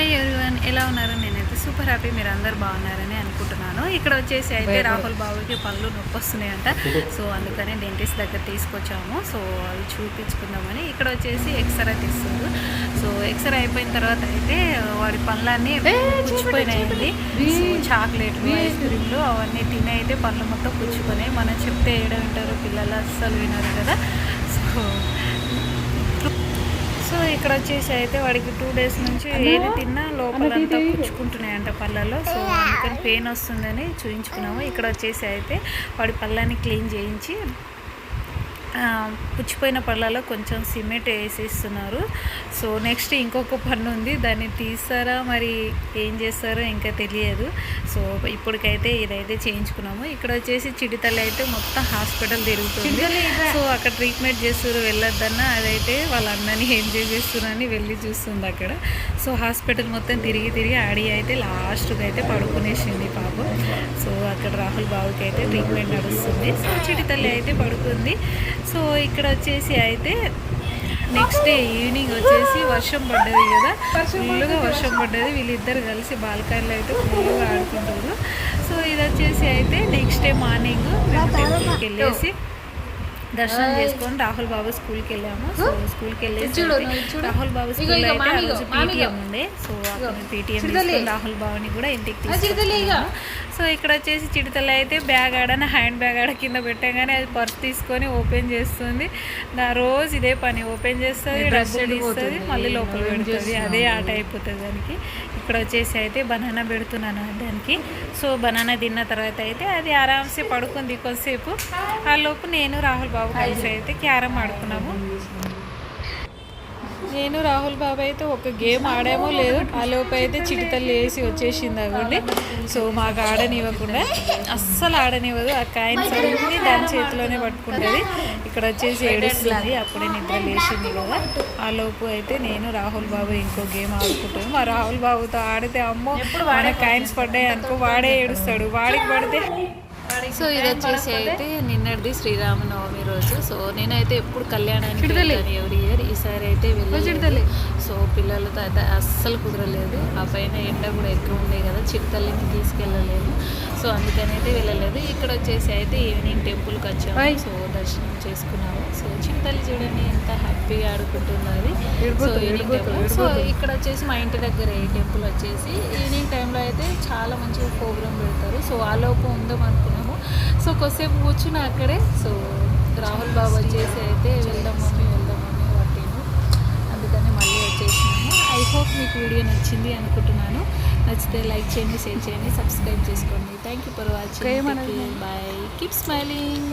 Hi everyone ఎలా ఉన్నారు? నేనైతే సూపర్ హ్యాపీ మీరు అందరు బాగున్నారని అనుకుంటున్నాను. ఇక్కడ వచ్చేసి అయితే రాహుల్ బాబుకి పళ్ళు నొప్పి వస్తున్నాయంట సో అందుకని డెంటిస్ట్ దగ్గర తీసుకొచ్చాము. సో అవి చూపించుకుందామని ఇక్కడ వచ్చేసి ఎక్స్రే తీస్తారు సో ఎక్స్రే అయిపోయిన తర్వాత అయితే వాడి పళ్ళన్నీ పుచ్చిపోయినాయండి చాక్లెట్లు ఐస్ క్రీమ్లు అవన్నీ తిని అయితే పళ్ళు మొత్తం పుచ్చిపోయినాయి మనం చెప్తే ఏడ వింటారు పిల్లలు అస్సలు వినరు కదా. సో ఇక్కడ వచ్చేసి అయితే వాడికి టూ డేస్ నుంచి ఏది తిన్నా లోపలంతా పుచ్చుకుంటున్నాయంట పళ్ళలో సో అందుకని పెయిన్ వస్తుందని చూయించుకున్నాము. ఇక్కడ వచ్చేసి అయితే వాడి పళ్ళని క్లీన్ చేయించి పుచ్చిపోయిన పళ్ళలో కొంచెం సిమెంట్ వేసేస్తున్నారు. సో నెక్స్ట్ ఇంకొక పన్ను ఉంది. దాన్ని తీస్తారా మరి ఏం చేస్తారో ఇంకా తెలియదు. సో ఇప్పటికైతే ఇదైతే చేయించుకున్నాము. ఇక్కడ వచ్చేసి చిడితల్లి అయితే మొత్తం హాస్పిటల్ తిరుగుతుంది. సో అక్కడ ట్రీట్మెంట్ చేస్తారు వెళ్ళొద్దన్నా. అదైతే వాళ్ళందరినీ ఏం చేసేస్తున్నారని వెళ్ళి చూస్తుంది అక్కడ. సో హాస్పిటల్ మొత్తం తిరిగి తిరిగి ఆడి అయితే లాస్ట్కి అయితే పడుకునేసింది పాపం. సో అక్కడ రాహుల్ బాబుకి అయితే ట్రీట్మెంట్ నడుస్తుంది. సో చిటి తల్లి అయితే పడుకుంది. సో ఇక్కడ వచ్చేసి అయితే నెక్స్ట్ డే ఈవినింగ్ వచ్చేసి వర్షం పడ్డది కదా. ఫుల్గా వర్షం పడ్డది. వీళ్ళిద్దరు కలిసి బాల్కనీలో అయితే ఫుల్గా ఆడుకుంటారు సో ఇది వచ్చేసి అయితే నెక్స్ట్ డే మార్నింగ్ మేము టెంపుల్కి వెళ్ళేసి దర్శనం చేసుకొని రాహుల్ బాబు స్కూల్కి వెళ్ళాము. సో స్కూల్కి వెళ్ళేసి రాహుల్ బాబు స్కూల్ అయితే ఆ రోజు పీటీఎం ఉంది. సో అక్కడ పీటీఎం రాహుల్ బాబుని కూడా ఇంటికి తీసుకొచ్చాము సో ఇక్కడ వచ్చేసి చిడతలు అయితే బ్యాగ్ ఆడన హ్యాండ్ బ్యాగ్ ఆడ కింద పెట్టగానే అది పర్స్ తీసుకొని ఓపెన్ చేస్తుంది. నా రోజు ఇదే పని ఓపెన్ చేస్తుంది డబ్బులు ఇస్తుంది మళ్ళీ లోపల పెడుతుంది. అదే ఆట అయిపోతుంది దానికి. ఇక్కడ వచ్చేసి అయితే బనానా పెడుతున్నాను దానికి. సో బనానా తిన్న తర్వాత అయితే అది ఆరామ్సే పడుకుంది కొద్దిసేపు ఆ లోపు నేను రాహుల్ బాబు కలిసి అయితే క్యారమ్ ఆడుకున్నాము. నేను రాహుల్ బాబు అయితే ఒక గేమ్ ఆడామో లేదు ఆ లోపు అయితే చిటితల్లి వేసి వచ్చేసింది అవ్వండి సో మాకు ఆడనివ్వకుండా అస్సలు ఆడనివ్వదు. ఆ కాయిన్స్ అన్ని దాని చేతిలోనే పట్టుకుంటుంది. ఇక్కడ వచ్చేసి ఏడుస్తుంది. అప్పుడే నిద్ర లేచింది కదా. ఆ లోపు అయితే నేను రాహుల్ బాబు ఇంకో గేమ్ ఆడుకుంటాను మా రాహుల్ బాబుతో ఆడితే అమ్మో మన కాయిన్స్ పడ్డాయి అనుకో వాడే ఏడుస్తాడు. వాడికి పడితే సో ఇది వచ్చేసి అయితే నిన్నటిది శ్రీరామనవమి రోజు. సో నేనైతే ఎప్పుడు కళ్యాణానికి వెళ్తాను ఎవరి ఇయర్ ఈసారి అయితే వెళ్ళలేదు. సో పిల్లలతో అయితే అస్సలు కుదరలేదు. ఆ పైన ఎండ కూడా ఎక్కువ ఉండే కదా. చిట్టల్లిని తీసుకెళ్ళలేదు. సో అందుకని అయితే వెళ్ళలేదు. ఇక్కడ వచ్చేసి అయితే ఈవినింగ్ టెంపుల్కి వచ్చాము. సో దర్శనం చేసుకున్నాము. సో చిట్టల్లి చూడండి ఎంత హ్యాపీగా ఆడుకుంటుందో అది. సో ఈవినింగ్ టైంలో. సో ఇక్కడ వచ్చేసి మా ఇంటి దగ్గర ఈ టెంపుల్ వచ్చేసి ఈవినింగ్ టైంలో చాలా మంచిగా ప్రోగ్రామ్ పెడతారు. సో ఆ లోపు ఉందాం అనుకున్నాము. సో కొద్దిసేపు కూర్చున్నా అక్కడే. సో రాహుల్ బాబు వచ్చేసి అయితే వెళ్దాం మమ్మీ వెళ్దాం మమ్మీ పట్టిను అందుకని మళ్ళీ వచ్చేసినాము. ఐ హోప్ మీకు వీడియో నచ్చింది అనుకుంటున్నాను. నచ్చితే లైక్ చేయండి షేర్ చేయండి సబ్స్క్రైబ్ చేసుకోండి. Thank you for watching bye keep smiling